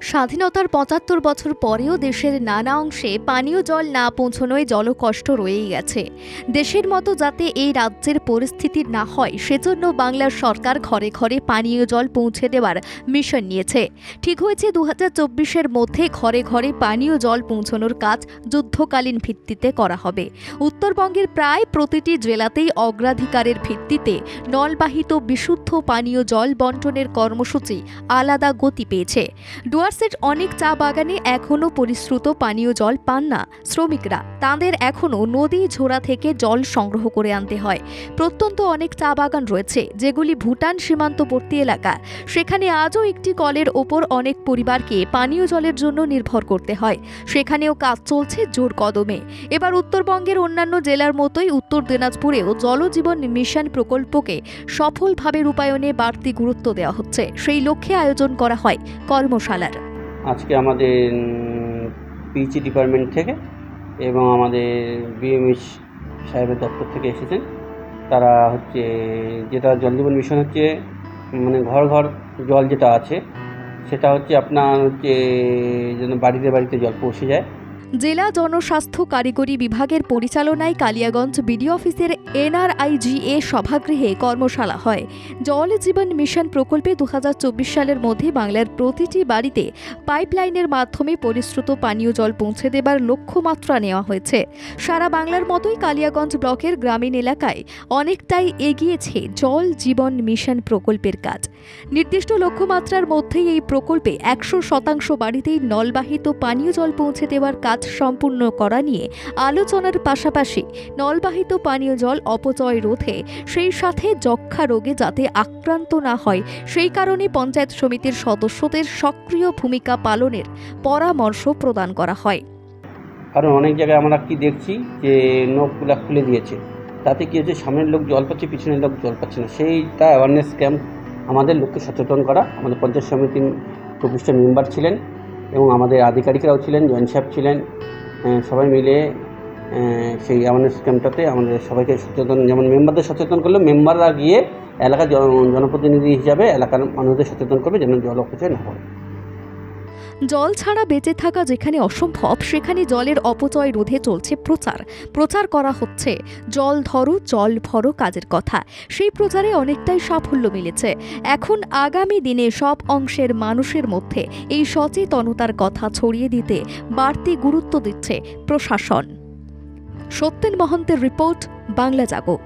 স্বাধীনতার পঁচাত্তর বছর পরেও দেশের নানা অংশে পানীয় জল না পৌঁছনোয় জলকষ্ট রয়েই গেছে। দেশের মতো যাতে এই রাজ্যের পরিস্থিতি না হয়, সেজন্য বাংলার সরকার ঘরে ঘরে পানীয় জল পৌঁছে দেওয়ার মিশন নিয়েছে। ঠিক হয়েছে দু হাজার মধ্যে ঘরে ঘরে পানীয় জল পৌঁছানোর কাজ যুদ্ধকালীন ভিত্তিতে করা হবে। উত্তরবঙ্গের প্রায় প্রতিটি জেলাতেই অগ্রাধিকারের ভিত্তিতে নলবাহিত বিশুদ্ধ পানীয় জল বন্টনের কর্মসূচি আলাদা গতি পেয়েছে। ডুয়ার্সের অনেক চা বাগানে এখনও পরিশ্রুত পানীয় জল পান না শ্রমিকরা। তাদের এখনও নদী ঝোড়া থেকে জল সংগ্রহ করে আনতে হয়। প্রত্যন্ত অনেক চা বাগান রয়েছে, যেগুলি ভুটান সীমান্তবর্তী এলাকা। সেখানে আজও একটি কলের ওপর অনেক পরিবারকে পানীয় জলের জন্য নির্ভর করতে হয়। সেখানেও কাজ চলছে জোর কদমে। এবার উত্তরবঙ্গের অন্যান্য জেলার মতোই উত্তর দিনাজপুরেও জলজীবন মিশন প্রকল্পকে সফলভাবে রূপায়ণে বাড়তি গুরুত্ব দেওয়া হচ্ছে। সেই লক্ষ্যে আয়োজন করা হয় কর্মশালার আজকে আমাদের পিচি ডিপার্টমেন্ট থেকে এবং আমাদের বিএমএস সাহেবের দপ্তর থেকে এসেছেন। তারা হচ্ছে, যেটা জল জীবন মিশন হচ্ছে মানে ঘর ঘর জল যেটা আছে, সেটা হচ্ছে আপনার হচ্ছে যেন বাড়িতে বাড়িতে জল পৌঁছে যায়। জেলা জনস্বাস্থ্য কারিগরি বিভাগের পরিচালনায় কালিয়াগঞ্জ বিডি অফিসের এনআরআইজিএ সভাগৃহে কর্মশালা হয়। জল জীবন মিশন প্রকল্পে দু হাজার চব্বিশ সালের মধ্যে বাংলার প্রতিটি বাড়িতে পাইপলাইনের মাধ্যমে পরিশ্রুত পানীয় জল পৌঁছে দেবার লক্ষ্যমাত্রা নেওয়া হয়েছে। সারা বাংলার মতোই কালিয়াগঞ্জ ব্লকের গ্রামীণ এলাকায় অনেকটাই এগিয়েছে জল জীবন মিশন প্রকল্পের কাজ। নির্দিষ্ট লক্ষ্যমাত্রার মধ্যেই এই প্রকল্পে একশো শতাংশ বাড়িতেই নলবাহিত পানীয় জল পৌঁছে দেওয়ার কাজ সম্পূর্ণ করা নিয়ে আলোচনার পাশাপাশি নলবাহিত পানীয় জল অপচয় রোধে সেই সাথে যক্ষা রোগে যাতে আক্রান্ত না হয়, সেই কারণে পঞ্চায়েত সমিতির সদস্যদের সক্রিয় ভূমিকা পালনের পরামর্শ প্রদান করা হয়। কারণ অনেক জায়গায় আমরা কি দেখছি যে নখগুলা খুলে দিয়েছে। তাতে কি হচ্ছে সামনের লোক জল পাচ্ছে, পিছনের লোক জল পাচ্ছে না। সেইটা অ্যাওয়ারনেস ক্যাম্প আমাদের লোককে সচেতন করা। আমাদের পঞ্চায়েত সমিতির চব্বিশটা মেম্বার ছিলেন। এবং আমাদের আধিকারিকরাও ছিলেন, জয়েন্ট সাহেব ছিলেন সবাই মিলে সেই অ্যাওয়ারনেস ক্যাম্পটাতে আমাদের সবাইকে সচেতন, যেমন মেম্বারদের সচেতন করলে মেম্বাররা গিয়ে এলাকার জনপ্রতিনিধি হিসাবে এলাকার মানুষদের সচেতন করবে যেন জল অপচয় না হয়। জল ছাড়া বেঁচে থাকা যেখানে অসম্ভব, সেখানে জলের অপচয় রোধে চলছে প্রচার। প্রচার করা হচ্ছে। জল ধরো, জল ভরো কাজের কথা। সেই প্রচারে অনেকটাই সাফল্য মিলেছে। এখন আগামী দিনে সব অংশের মানুষের মধ্যে এই সচেতনতার কথা ছড়িয়ে দিতে বাড়তি গুরুত্ব দিচ্ছে প্রশাসন। সত্যেন মহন্তের রিপোর্ট, বাংলা জাগো।